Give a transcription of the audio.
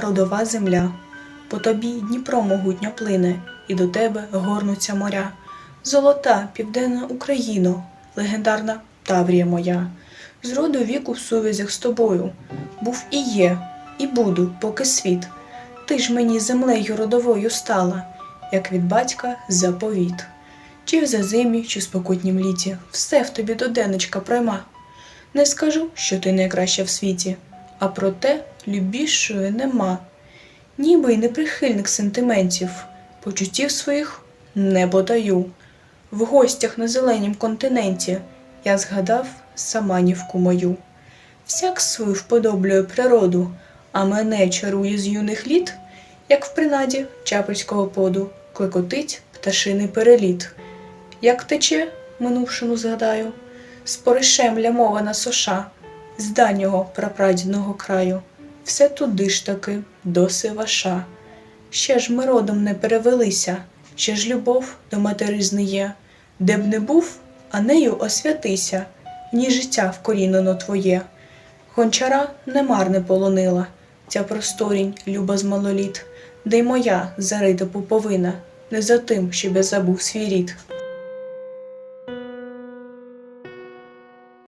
родова земля. По тобі Дніпро могутньо плине, і до тебе горнуться моря. Золота південна Україно, легендарна Таврія моя. З роду віку в сувязях з тобою був і є, і буду, поки світ. Ти ж мені землею родовою стала, як від батька заповіт. Чи в зазимі, чи в спокутнім літі, все в тобі до денечка пройма. Не скажу, що ти найкраща в світі, а проте любішої нема. Ніби й не прихильник сентиментів, почуттів своїх не подаю. В гостях на зеленім континенті я згадав саманівку мою. Всяк свою вподоблює природу, а мене чарує з юних літ, як в принаді чапельського поду, клекотить пташиний переліт. Як тече, минувшину згадаю, з поришем лямована соша, з дальнього прапрадідного краю, все туди ж таки до Сиваша. Ще ж ми родом не перевелися, ще ж любов до материзни є, де б не був, а нею освятися, ні життя вкорінено твоє. Гончара немарне полонила, ця просторінь, люба з малоліт, де й моя зарита пуповина, не за тим, щоб я забув свій рід.